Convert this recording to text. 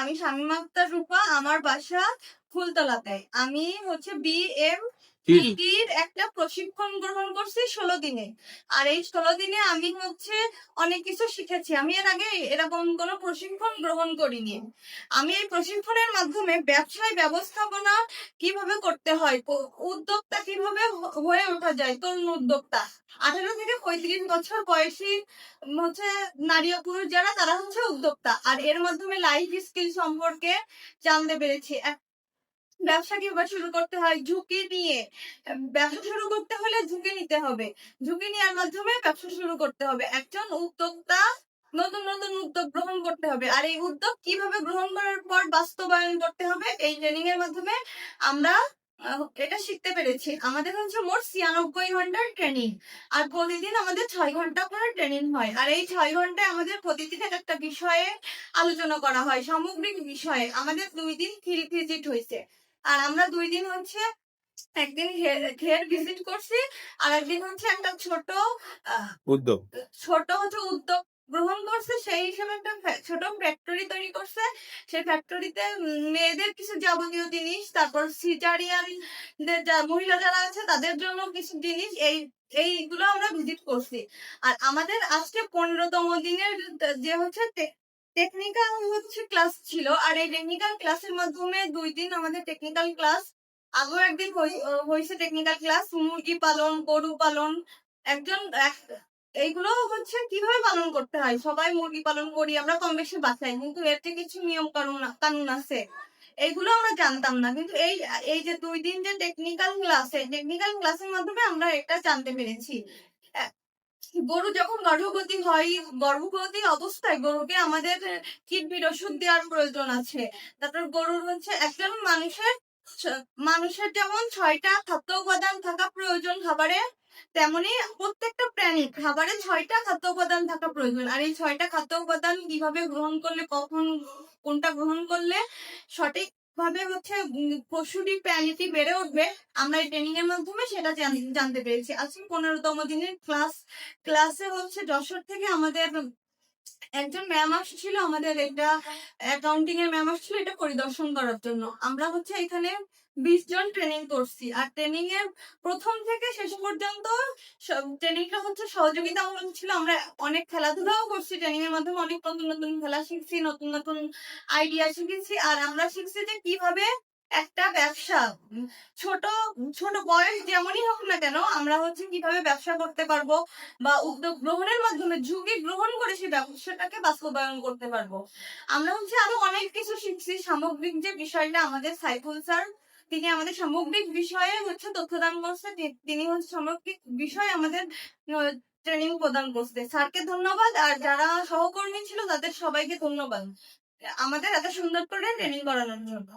আমি শামিমা আক্তার রূপা আমার বাসা ফুলতলাতে। আমি হচ্ছে বি এম একটা প্রশিক্ষণ গ্রহণ করছি ষোলো দিনে। আর এই ষোলো দিনে আমি হচ্ছে অনেক কিছু শিখেছি। আমি এর আগে এরকম কোনো প্রশিক্ষণ গ্রহণ করিনি। আমি এই প্রশিক্ষণের মাধ্যমে ব্যবসায় ব্যবস্থাপনা কীভাবে করতে হয় উদ্যোক্তা কীভাবে হয়ে ওঠা যায়, তরুণ উদ্যোক্তা। আঠারো থেকে পঁয়ত্রিশ বছর বয়সী হচ্ছে নারী ও পুরুষ যারা, তারা হচ্ছে উদ্যোক্তা। আর এর মাধ্যমে লাইফ স্কিল সম্পর্কে জানতে পেরেছি। ব্যবসা কীভাবে শুরু করতে হয় ঝুঁকি নিয়ে। ব্যবসা শুরু করতে হলে ঝুঁকি নিতে হবে। ঝুঁকি নেওয়ার মাধ্যমে ব্যবসা শুরু করতে হবে। একজন উদ্যোক্তা নতুন নতুন উদ্যোগ গ্রহণ করতে হবে। আর এই উদ্যোগ কীভাবে গ্রহণ করার পর বাস্তবায়ন করতে হবে এই ট্রেনিং এর মাধ্যমে আমরা এটা শিখতে পেরেছি। আমাদের হচ্ছে মোট ছিয়ানব্বই ঘণ্টার ট্রেনিং আর প্রতিদিন আমাদের ছয় ঘণ্টা করে ট্রেনিং হয়। আর এই ছয় ঘন্টায় আমাদের প্রতিদিন এক একটা বিষয়ে আলোচনা করা হয়, সামগ্রিক বিষয়ে। আমাদের দুই দিন থ্রি ভিজিট হয়েছে। আর আমরা দুই দিন হচ্ছে একদিন ঘের ভিজিট করছি আর একদিন হচ্ছে একটা ছোট উদ্যোগ। ছোট হচ্ছে উদ্যোগ গ্রহণ করছে সেই হিসেবে একটা ছোট ফ্যাক্টরি তৈরি করছে। সেই ফ্যাক্টরিতে মেয়েদের কিছু যাবতীয় জিনিস তারপর সিজারিয়ান মহিলা যারা আছে তাদের জন্য কিছু জিনিস এই এইগুলো আমরা ভিজিট করছি। আর আমাদের আজকে পনেরোতম দিনের যে হচ্ছে টেকনিক্যাল হচ্ছে ক্লাস ছিল, আর এই টেকনিক্যাল ক্লাসের মাধ্যমে দুই দিন আমাদের টেকনিক্যাল ক্লাস আগেও একদিন হয়েছে টেকনিক্যাল ক্লাস মুরগি পালন, গরু পালন, একজন এইগুলো হচ্ছে কীভাবে পালন করতে হয়? সবাই মুরগি পালন করি, আমরা কম বেশি বাঁচাই কিন্তু এতে কিছু নিয়ম কানুন কানুন আছে। এইগুলো আমরা জানতাম না, কিন্তু এই এই যে দুই দিন যে টেকনিক্যাল ক্লাস টেকনিক্যাল ক্লাসের মাধ্যমে আমরা এটা জানতে পেরেছি। গরু যখন গর্ভবতী হয়, গর্ভবতী অবস্থায় গরুকে আমাদের কিডনির ওষুধ দেওয়ার প্রয়োজন আছে। তারপর গরুর হচ্ছে একজন মানুষের মানুষের যেমন ছয়টা খাদ্য উপাদান থাকা প্রয়োজন খাবারে, তেমনি প্রত্যেকটা প্রাণীর খাবারে ছয়টা খাদ্য উপাদান থাকা প্রয়োজন। আর এই ছয়টা খাদ্য উপাদান কীভাবে গ্রহণ করলে, কখন, কোনটা গ্রহণ করলে সঠিক ভাবে হচ্ছে, উম পশুটি প্রাণীটি বেড়ে উঠবে, আমরা এই ট্রেনিং এর মাধ্যমে সেটা জান- জানতে পেরেছি। আজকে পনেরোতম দিনের ক্লাস ক্লাসে হচ্ছে যশোর থেকে আমাদের একজন ম্যাম আসছিল আমাদের এটা অ্যাকাউন্টিং এর ম্যাম আসছিল এটা পরিদর্শন করার জন্য। আমরা হচ্ছে এখানে বিশ জন ট্রেনিং করছি। আর ট্রেনিং এর প্রথম থেকে শেষ পর্যন্ত ট্রেনিংটা হচ্ছে সহযোগিতামূলক ছিল। আমরা অনেক খেলাধুলাও করছি। ট্রেনিং এর মাধ্যমে অনেক নতুন নতুন খেলা শিখছি, নতুন নতুন আইডিয়া শিখেছি। আর আমরা শিখছি যে কীভাবে একটা ব্যবসা ছোট ছোট বয়স যেমনই হোক না কেন, আমরা হচ্ছে কীভাবে ব্যবসা করতে পারব বা উদ্যোগ গ্রহণের মাধ্যমে ঝুঁকি গ্রহণ করে সেই ব্যবসাটাকে বাস্তবায়ন করতে পারব। আমরা হচ্ছে আরও অনেক কিছু শিখছি। সামগ্রিক যে বিষয়টা আমাদের সাইফুল স্যার, তিনি আমাদের সামগ্রিক বিষয়ে হচ্ছে তথ্যদান করছে। তিনি হচ্ছে সামগ্রিক বিষয়ে আমাদের ট্রেনিং প্রদান করছে। স্যারকে ধন্যবাদ আর যারা সহকর্মী ছিল তাদের সবাইকে ধন্যবাদ। আমাদের এত সুন্দর করে ট্রেনিং করানোর জন্য।